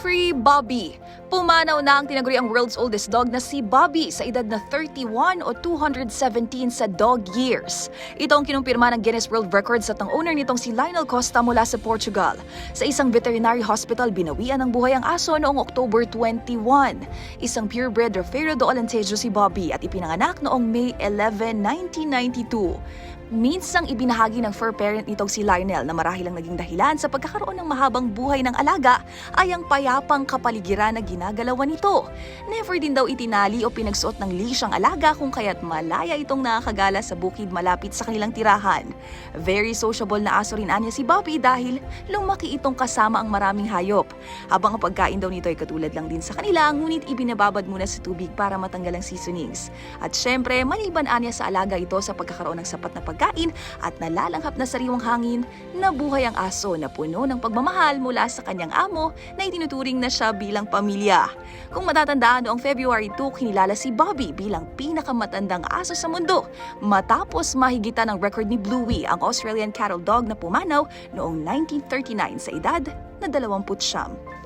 Free Bobby. Pumanaw na ang tinaguriang world's oldest dog na si Bobby sa edad na 31 o 217 sa dog years. Ito ang kinumpirma ng Guinness World Records at ang owner nitong si Lionel Costa mula sa Portugal. Sa isang veterinary hospital, binawian ng buhay ang aso noong October 21. Isang purebred Rafeiro do Alentejo si Bobby at ipinanganak noong May 11, 1992. Minsang ibinahagi ng fur parent nitong si Lionel na marahil ang naging dahilan sa pagkakaroon ng mahabang buhay ng alaga ay ang payapang kapaligiran na ginagalawan nito. Never din daw itinali o pinagsuot ng leash ang alaga kung kaya't malaya itong nakakagala sa bukid malapit sa kanilang tirahan. Very sociable na aso rin anya si Bobby dahil lumaki itong kasama ang maraming hayop. Habang ang pagkain daw nito ay katulad lang din sa kanila, ngunit ibinababad muna sa tubig para matanggal ang seasonings. At syempre, maliban anya sa alaga ito sa pagkakaroon ng sapat na pagkain at nalalanghap na sariwang hangin, nabuhay ang aso na puno ng pagmamahal mula sa kanyang amo na itinuturing na siya bilang pamilya. Kung matatandaan noong February 2, kinilala si Bobby bilang pinakamatandang aso sa mundo matapos mahigitan ng record ni Bluey, ang Australian cattle dog na pumanaw noong 1939 sa edad na 20 siyam.